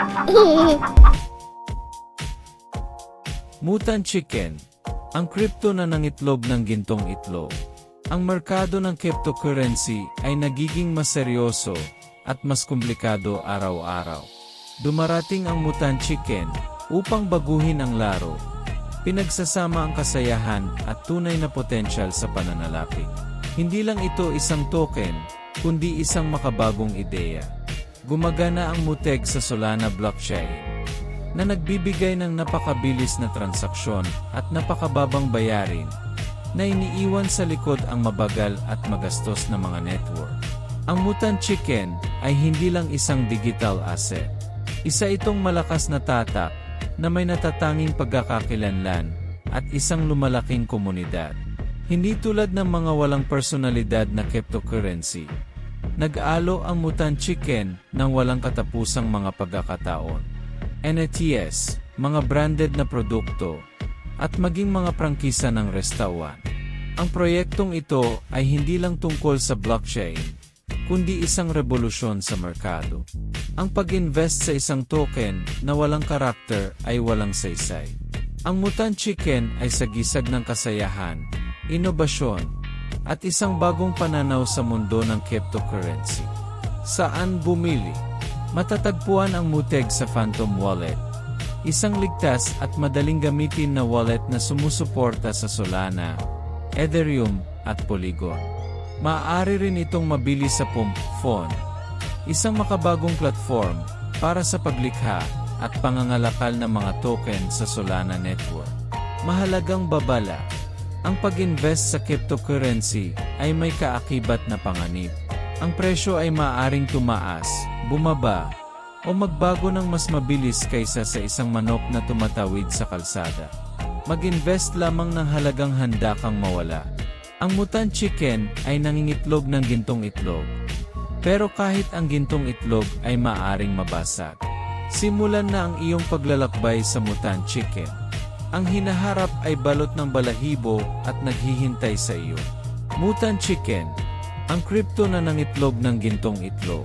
Mutant Chicken, ang kripto na nangitlog ng gintong itlog. Ang merkado ng cryptocurrency ay nagiging mas seryoso at mas komplikado araw-araw. Dumarating ang Mutant Chicken upang baguhin ang laro. Pinagsasama ang kasayahan at tunay na potensyal sa pananalapi. Hindi lang ito isang token, kundi isang makabagong ideya. Gumagana ang Muteg sa Solana blockchain na nagbibigay ng napakabilis na transaksyon at napakababang bayarin na iniiwan sa likod ang mabagal at magastos na mga network. Ang Mutant Chicken ay hindi lang isang digital asset. Isa itong malakas na tatak na may natatanging pagkakakilanlan at isang lumalaking komunidad. Hindi tulad ng mga walang personalidad na cryptocurrency. Nag-alo ang Mutant Chicken ng walang katapusang mga pagkakataon. NFTs, mga branded na produkto, at maging mga prangkisa ng restawan. Ang proyektong ito ay hindi lang tungkol sa blockchain, kundi isang revolusyon sa merkado. Ang pag-invest sa isang token na walang karakter ay walang saysay. Ang Mutant Chicken ay sagisag ng kasayahan, inobasyon, at isang bagong pananaw sa mundo ng cryptocurrency. Saan bumili? Matatagpuan ang Muteg sa Phantom Wallet. Isang ligtas at madaling gamitin na wallet na sumusuporta sa Solana, Ethereum, at Polygon. Maaari rin itong mabili sa Pump Phone, isang makabagong platform para sa paglikha at pangangalakal ng mga token sa Solana Network. Mahalagang babala, ang pag-invest sa cryptocurrency ay may kaakibat na panganib. Ang presyo ay maaaring tumaas, bumaba, o magbago ng mas mabilis kaysa sa isang manok na tumatawid sa kalsada. Mag-invest lamang ng halagang handa kang mawala. Ang mutant chicken ay nangingitlog ng gintong itlog. Pero kahit ang gintong itlog ay maaring mabasag. Simulan na ang iyong paglalakbay sa mutant chicken. Ang hinaharap ay balot ng balahibo at naghihintay sa iyo. Mutant chicken, ang kripto na nangitlog ng gintong itlog.